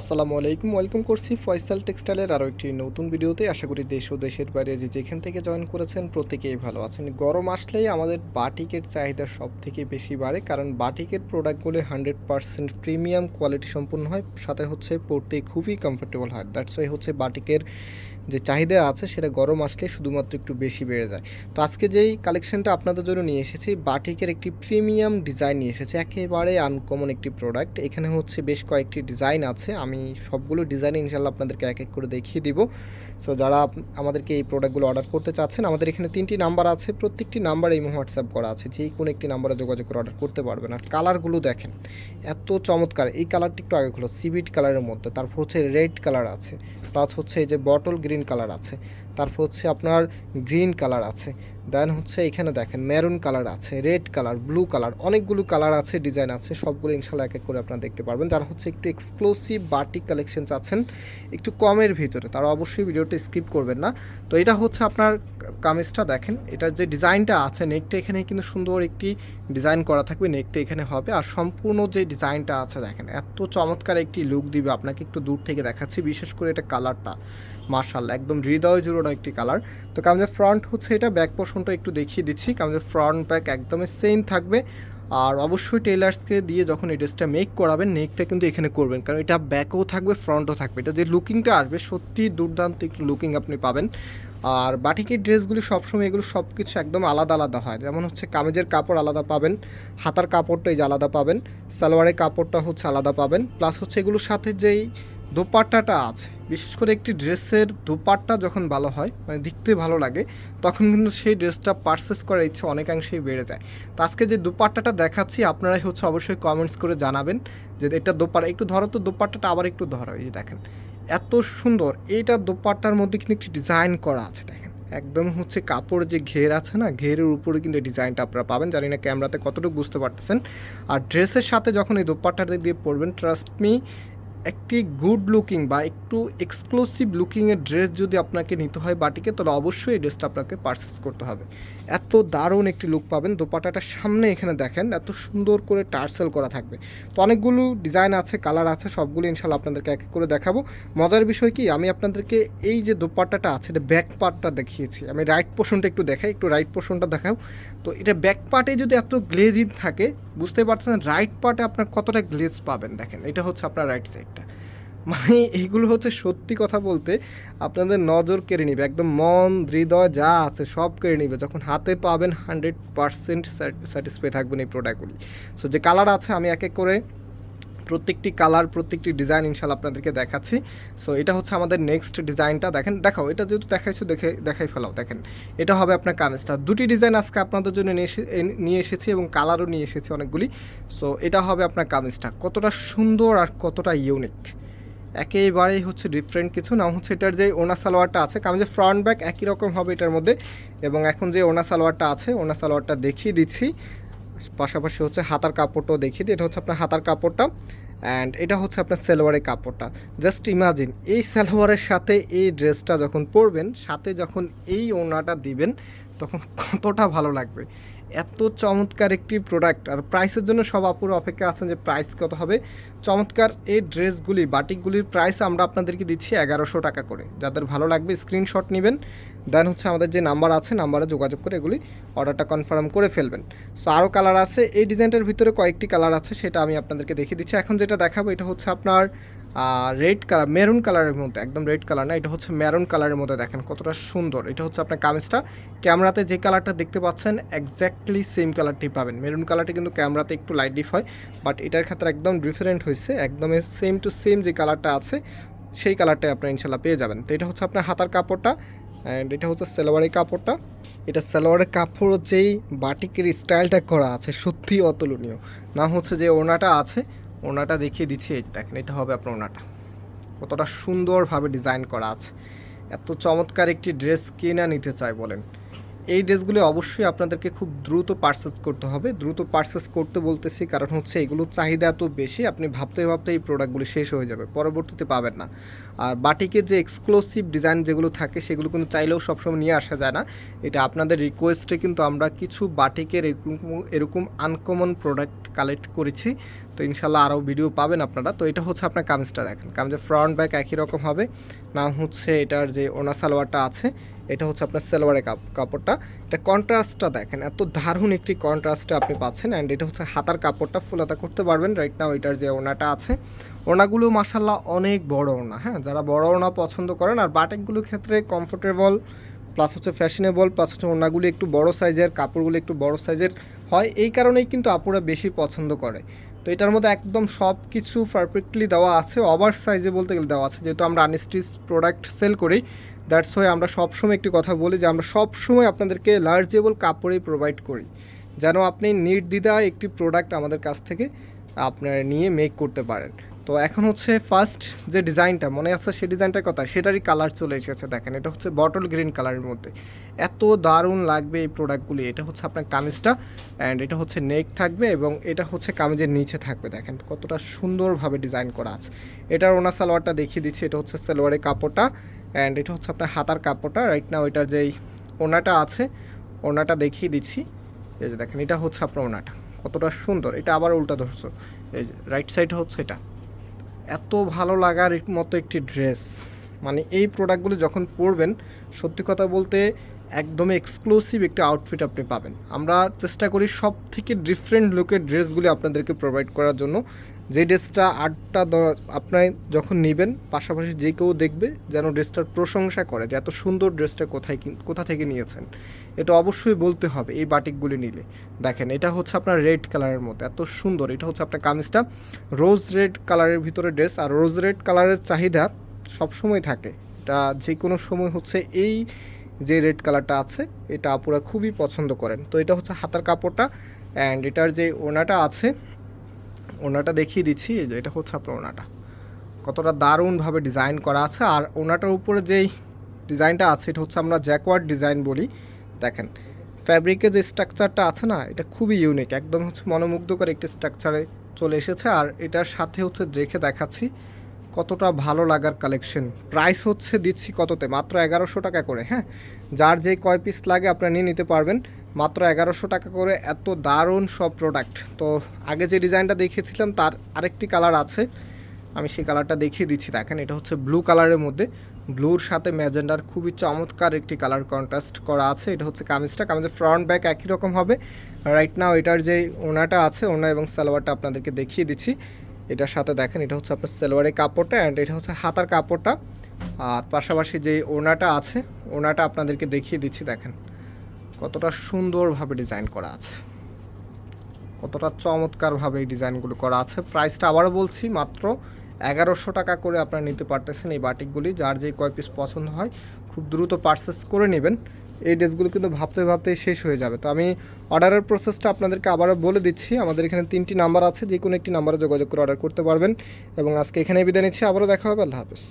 আসসালামু আলাইকুম, ওয়েলকাম করছি ফয়সাল টেক্সটাইলের আরও একটি নতুন ভিডিওতে। আশা করি দেশ ও দেশের বাইরে যে যেখান থেকে জয়েন করেছেন প্রত্যেকেই ভালো আছেন। গরম আসলেই আমাদের বাটিকের চাহিদা সব থেকে বেশি বাড়ে, কারণ বাটিকের প্রোডাক্টগুলো হান্ড্রেড পারসেন্ট প্রিমিয়াম কোয়ালিটি সম্পূর্ণ হয়, সাথে হচ্ছে পড়তে খুবই কমফোর্টেবল হয়। দ্যাটস ওয়াই হচ্ছে বাটিকের যে চাহিদা আছে, সেটা গরম আসলে শুধুমাত্র একটু বেশি বেড়ে যায়। তো আজকে যেই কালেকশনটা আপনাদের জন্য নিয়ে এসেছি, বাটিকের একটি প্রিমিয়াম ডিজাইন নিয়ে এসেছে, একেবারে আনকমন একটি প্রোডাক্ট এখানে হচ্ছে বেশ কয়েকটি ডিজাইন আছে। আমি সবগুলো ডিজাইন ইনশাল্লাহ আপনাদেরকে এক এক করে দেখিয়ে দিব। সো যারা আমাদেরকে এই প্রোডাক্টগুলো অর্ডার করতে চাচ্ছেন, আমাদের এখানে তিনটি নাম্বার আছে। প্রত্যেকটি নাম্বার এই হোয়াটসঅ্যাপ করা আছে। যে কোনো একটি নাম্বারে যোগাযোগ করে অর্ডার করতে পারবেন। আর কালারগুলো দেখেন, এত চমৎকার। এই কালারটি একটু আগে হলো সিভিট কালারের মধ্যে। তারপর হচ্ছে রেড কালার আছে। প্লাস হচ্ছে এই যে বটল গ্রিন কালার আছে। তারপর হচ্ছে আপনার গ্রিন কালার আছে। দেন হচ্ছে এখানে দেখেন মেরুন কালার আছে, রেড কালার, ব্লু কালার, অনেকগুলো কালার আছে, ডিজাইন আছে, সবগুলো ইনশাল্লাহ এক এক করে আপনারা দেখতে পারবেন। যারা হচ্ছে একটু এক্সক্লুসিভ বাটিক কালেকশন চাচ্ছেন একটু কমের ভিতরে, তারা অবশ্যই ভিডিওটা স্কিপ করবেন না। তো এটা হচ্ছে আপনার কামিজটা দেখেন, এটার যে ডিজাইনটা আছে নেকটা এখানে কিন্তু সুন্দর একটি ডিজাইন করা থাকবে নেকটা এখানে হবে। আর সম্পূর্ণ যে ডিজাইনটা আছে দেখেন, এত চমৎকার একটি লুক দিবে। আপনাকে একটু দূর থেকে দেখাচ্ছি, বিশেষ করে এটা কালারটা। মার্শাল একদম হৃদয় জুড়ানো একটি কালার। তো কামিজের ফ্রন্ট হচ্ছে এটা ব্যাক পোর্শনটা একটু দেখিয়ে দিচ্ছি। কামিজের ফ্রন্ট ব্যাক একদমই সেম থাকবে। আর অবশ্যই টেলার্সকে দিয়ে যখন এই ড্রেসটা মেক করাবেন নেকটা কিন্তু এখানে করবেন। কারণ এটা ব্যাকও থাকবে ফ্রন্টও থাকবে। এটা যে লুকিংটা আসবে সত্যি দুর্দান্ত একটু লুকিং আপনি পাবেন। আর বাটিকের ড্রেসগুলি সবসময় এগুলো সব কিছু একদম আলাদা আলাদা হয়? যেমন হচ্ছে কামিজের কাপড় আলাদা পাবেন, হাতার কাপড়টা এই যে আলাদা পাবেন, সালোয়ারের কাপড়টা হচ্ছে আলাদা পাবেন প্লাস হচ্ছে এগুলোর সাথে যেই দোপাট্টাটা আছে, বিশেষ করে একটি ড্রেসের দোপাট্টা যখন ভালো হয় মানে দেখতে ভালো লাগে, তখন কিন্তু সেই ড্রেসটা পারচেস করার ইচ্ছে অনেকাংশেই বেড়ে যায়। তো আজকে যে দোপাট্টাটা দেখাচ্ছি, আপনারাই হচ্ছে অবশ্যই কমেন্টস করে জানাবেন যে এটা দোপাট্টা, একটু ধরো তো দোপাট্টাটা আবার একটু ধরো, এই দেখেন। এত সুন্দর। এইটা দোপাট্টার মধ্যে কিন্তু একটি ডিজাইন করা আছে, দেখেন। একদম হচ্ছে কাপড় যে ঘের আছে না, ঘেরের উপরে কিন্তু এই ডিজাইনটা আপনারা পাবেন। জানি না ক্যামেরাতে কতটুকু বুঝতে পারতেছেন। আর ড্রেসের সাথে যখন এই দোপাট্টাটা দিয়ে পরবেন ট্রাস্ট মি একটি গুড লুকিং বা একটু এক্সক্লুসিভ লুকিংয়ের ড্রেস যদি আপনাকে নিতে হয় বাটিকে, তাহলে অবশ্যই এই ড্রেসটা আপনাকে পারচেস করতে হবে। এত দারুণ একটি লুক পাবেন। দোপাটাটার সামনে এখানে দেখেন, এত সুন্দর করে টার্সেল করা থাকবে। তো অনেকগুলো ডিজাইন আছে কালার আছে, সবগুলো ইনশাল্লাহ আপনাদেরকে এক এক করে দেখাবো। মজার বিষয় কি, আমি আপনাদেরকে এই যে দোপাট্টাটা আছে, এটা ব্যাক পার্টটা দেখিয়েছি। আমি রাইট পোর্শনটা একটু দেখাই, একটু রাইট পোর্শনটা দেখাও। তো এটা ব্যাক পার্টে যদি এত গ্লেজিং থাকে, বুঝতে পারছেন রাইট পার্টে আপনার কতটা গ্লেজ পাবেন, দেখেন, এটা হচ্ছে আপনার রাইট সাইডটা মানে এইগুলো হচ্ছে সত্যি কথা বলতে আপনাদের নজর কেড়ে নিবে, একদম মন, হৃদয় যা আছে সব কেড়ে নিবে। যখন হাতে পাবেন হান্ড্রেড পারসেন্ট স্যাটিসফাই থাকবেন এই প্রোডাক্টগুলি সো যে কালার আছে আমি এক এক করে প্রত্যেকটি কালার প্রত্যেকটি ডিজাইন ইনশাল্লাহ আপনাদেরকে দেখাচ্ছি। সো এটা হচ্ছে আমাদের নেক্সট ডিজাইনটা দেখেন দেখাও এটা যেহেতু দেখাইছো, দেখে, দেখাই ফেলাও। দেখেন, এটা হবে আপনার কামিজটা। দুটি ডিজাইন আজকে আপনাদের জন্য নিয়ে এসেছি এবং কালারও নিয়ে এসেছি অনেকগুলি। সো এটা হবে আপনার কামিজটা। কতটা সুন্দর আর কতটা ইউনিক একেবারেই হচ্ছে ডিফারেন্ট কিছু। না হচ্ছে এটার যে ওনা সালোয়ারটা আছে, কারণ যে ফ্রন্ট ব্যাক একই রকম হবে এটার মধ্যে। এবং এখন যে ওনা সালোয়ারটা আছে, ওনা সালোয়ারটা দেখিয়ে দিচ্ছি। পাশাপাশি হচ্ছে হাতার কাপড়টাও দেখিয়ে দিই। এটা হচ্ছে আপনার হাতার কাপড়টা অ্যান্ড এটা হচ্ছে আপনার সালোয়ারের কাপড়টা। জাস্ট ইমাজিন এই সালোয়ারের সাথে এই ড্রেসটা যখন পরবেন, সাথে যখন এই ওনাটা দিবেন তখন কতটা ভালো লাগবে? এত চমৎকার একটি প্রোডাক্ট আর প্রাইসের জন্য সব আপুর অপেক্ষা আছেন যে প্রাইস কত হবে। চমৎকার এই ড্রেসগুলি বাটিকগুলির প্রাইস আমরা আপনাদেরকে দিচ্ছি এগারোশো টাকা করে। যাদের ভালো লাগবে স্ক্রিনশট নেবেন। দেন হচ্ছে আমাদের যে নাম্বার আছে নাম্বারে যোগাযোগ করে এগুলি অর্ডারটা কনফার্ম করে ফেলবেন। সো আরও কালার আছে। এই ডিজাইনটার ভিতরে কয়েকটি কালার আছে, সেটা আমি আপনাদেরকে দেখিয়ে দিচ্ছি। এখন যেটা দেখাবো, এটা হচ্ছে আপনার রেড কালার মেরুন কালারের মধ্যে, একদম রেড কালার না, এটা হচ্ছে মেরুন কালারের মধ্যে দেখেন কতটা সুন্দর। এটা হচ্ছে আপনার কামিজটা। ক্যামেরাতে যে কালারটা দেখতে পাচ্ছেন এক্স্যাক্টলি সেম কালারটি পাবেন। মেরুন কালারটি কিন্তু ক্যামেরাতে একটু লাইট ডিফ হয় বাট এটার ক্ষেত্রে একদম ডিফারেন্ট হয়েছে। একদমই সেম টু সেম যে কালারটা আছে, সেই কালারটাই আপনার ইনশাল্লাহ পেয়ে যাবেন। তো এটা হচ্ছে আপনার হাতার কাপড়টা অ্যান্ড এটা হচ্ছে সেলোয়ারের কাপড়টা। এটা সালোয়ারের কাপড় যেই বাটিকের স্টাইলটা করা আছে সত্যি অতুলনীয়। না হচ্ছে যে ওনাটা আছে ওনাটা দেখিয়ে দিচ্ছি, এই দেখেন, এটা হবে আপনার ওনাটা। কতটা সুন্দরভাবে ডিজাইন করা আছে। এত চমৎকার একটি ড্রেস কে না নিতে চায় বলেন? এই ড্রেসগুলি অবশ্যই আপনাদেরকে খুব দ্রুত পারচেস করতে হবে। দ্রুত পারচেস করতে বলতেছি, কারণ হচ্ছে এগুলোর চাহিদা এত বেশি, আপনি ভাবতে ভাবতে এই প্রোডাক্টগুলি শেষ হয়ে যাবে, পরবর্তীতে পাবেন না। আর বাটিকের যে এক্সক্লুসিভ ডিজাইন যেগুলো থাকে, সেগুলো কিন্তু চাইলেও সবসময় নিয়ে আসা যায় না। এটা আপনাদের রিকোয়েস্টে কিন্তু আমরা কিছু বাটিকের এরকম এরকম আনকমন প্রোডাক্ট কালেক্ট করেছি। তো ইনশাল্লাহ আরও ভিডিও পাবেন আপনারা। তো এটা হচ্ছে আপনার কামিজটা দেখেন। কামিজের ফ্রন্ট ব্যাক একই রকম হবে। নাম হচ্ছে এটার যে ওনা সালোয়ারটা আছে, এটা হচ্ছে আপনার সালোয়ারের কাপ- কাপড়টা। এটা কন্ট্রাস্টটা দেখেন, এত দারুণ একটি কন্ট্রাস্টে আপনি পাচ্ছেন। অ্যান্ড এটা হচ্ছে হাতার কাপড়টা ফুলাতা করতে পারবেন। রাইট নাও এটার যে ওনাটা আছে, ওনাগুলো মাসাল্লাহ অনেক বড় ওনা হ্যাঁ? যারা বড় ওনা পছন্দ করেন, আর বাটেকগুলোর ক্ষেত্রে কমফোর্টেবল প্লাস হচ্ছে ফ্যাশনেবল প্লাস হচ্ছে ওনাগুলো একটু বড় সাইজের কাপড়গুলো একটু বড় সাইজের হয়। এই কারণেই কিন্তু আপুরা বেশি পছন্দ করে। তো এটার মধ্যে একদম সব কিছু পারফেক্টলি দেওয়া আছে। ওভার সাইজে বলতে গেলে দেওয়া আছে। যেহেতু আমরা আনস্টিচ প্রোডাক্ট সেল করি দ্যাটস ওয়াই আমরা সবসময় একটি কথা বলি যে আমরা সবসময় আপনাদেরকে লার্জেবল কাপড়েই প্রোভাইড করি। যেন আপনি নির্দ্বিধায় একটি প্রোডাক্ট আমাদের কাছ থেকে আপনার নিয়ে মেক করতে পারেন। তো এখন হচ্ছে ফার্স্ট যে ডিজাইনটা মনে আছে সেই ডিজাইনটার কথা? সেটারই কালার চলে এসেছে, দেখেন। এটা হচ্ছে বটল গ্রিন কালারের মধ্যে। এত দারুণ লাগবে এই প্রোডাক্টগুলি এটা হচ্ছে আপনার কামিজটা অ্যান্ড এটা হচ্ছে নেক থাকবে এবং এটা হচ্ছে কামিজের নিচে থাকবে, দেখেন। কতটা সুন্দরভাবে ডিজাইন করা আছে। এটার ওনা সালোয়ারটা দেখিয়ে দিচ্ছি। এটা হচ্ছে সালোয়ারের কাপড়টা অ্যান্ড এটা হচ্ছে আপনার হাতার কাপড়টা। রাইট নাও এটার যেই ওনাটা আছে ওনাটা দেখিয়ে দিচ্ছি। এই যে দেখেন, এটা হচ্ছে আপনার ওনাটা কতটা সুন্দর। এটা আবার উল্টা ধরছো। এই যে রাইট সাইড হচ্ছে এটা। এত ভালো লাগার মতো একটি ড্রেস মানে এই প্রোডাক্টগুলো যখন পরবেন, সত্যি কথা বলতে একদম এক্সক্লুসিভ একটি আউটফিট আপনি পাবেন। আমরা চেষ্টা করি সব থেকে ডিফারেন্ট লুকের ড্রেসগুলি আপনাদেরকে প্রোভাইড করার জন্য। যে ড্রেসটা আটটা আপনার যখন নেবেন, পাশাপাশি যে কেউ দেখবে যেন ড্রেসটার প্রশংসা করে যে এত সুন্দর ড্রেসটা কোথায় কোথা থেকে নিয়েছেন। এটা অবশ্যই বলতে হবে এই বাটিকগুলি নিলে। দেখেন, এটা হচ্ছে আপনার রেড কালারের মধ্যে, এত সুন্দর। এটা হচ্ছে আপনার কামিজটা। রোজ রেড কালারের ভিতরে ড্রেস, আর রোজ রেড কালারের চাহিদা সবসময় থাকে। এটা যে কোনো সময় হচ্ছে এই যে রেড কালারটা আছে, এটা আপুরা খুবই পছন্দ করেন। তো এটা হচ্ছে হাতার কাপড়টা, অ্যান্ড এটার যে ওনাটা আছে ওনাটা দেখিয়ে দিচ্ছি যে এটা হচ্ছে আপনার ওনাটা। কতটা দারুণভাবে ডিজাইন করা আছে, আর ওনাটার উপরে যেই ডিজাইনটা আছে, এটা হচ্ছে আমরা জ্যাকওয়ার্ড ডিজাইন বলি। দেখেন, ফ্যাব্রিকের যে স্ট্রাকচারটা আছে না, এটা খুবই ইউনিক একদম হচ্ছে মনোমুগ্ধকর একটি স্ট্রাকচারে চলে এসেছে। আর এটার সাথে হচ্ছে রেখে দেখাচ্ছি, কতটা ভালো লাগার কালেকশন। প্রাইস হচ্ছে দিচ্ছি কততে? মাত্র এগারোশো টাকা করে হ্যাঁ? যার যে কয় পিস লাগে আপনারা নিয়ে নিতে পারবেন। মাত্র এগারোশো টাকা করে এত দারুণ সব প্রোডাক্ট তো আগে যে ডিজাইনটা দেখিয়েছিলাম, তার আরেকটি কালার আছে। আমি সেই কালারটা দেখিয়ে দিচ্ছি, দেখেন, এটা হচ্ছে ব্লু কালারের মধ্যে। ব্লুর সাথে ম্যাজেন্ডার খুবই চমৎকার একটি কালার কন্ট্রাস্ট করা আছে। এটা হচ্ছে কামিজটা। কামিজের ফ্রন্ট ব্যাক একই রকম হবে। রাইট নাও এটার যে ওনাটা আছে, ওনা এবং সালোয়ারটা আপনাদেরকে দেখিয়ে দিচ্ছি। এটার সাথে দেখেন, এটা হচ্ছে আপনার সালোয়ারের কাপড়টা অ্যান্ড এটা হচ্ছে হাতার কাপড়টা। আর পাশাপাশি যে ওনাটা আছে, ওনাটা আপনাদেরকে দেখিয়ে দিচ্ছি, দেখেন। কতটা সুন্দরভাবে ডিজাইন করা আছে। কতটা চমৎকারভাবে এই ডিজাইনগুলো করা আছে। প্রাইসটা আবারও বলছি, মাত্র এগারোশো টাকা করে আপনারা নিতে পারতেছেন এই বাটিকগুলি। যার যে কয় পিস পছন্দ হয়, খুব দ্রুত পারচেস করে নেবেন। এই ড্রেসগুলো কিন্তু ভাবতে ভাবতেই শেষ হয়ে যাবে। তো আমি অর্ডারের প্রসেসটা আপনাদেরকে আবারও বলে দিচ্ছি। আমাদের এখানে তিনটি নাম্বার আছে যে কোনো একটি নাম্বারে যোগাযোগ করে অর্ডার করতে পারবেন। এবং আজকে এখানে বিদায় নিচ্ছি। আবারও দেখা হবে। আল্লাহ হাফেজ।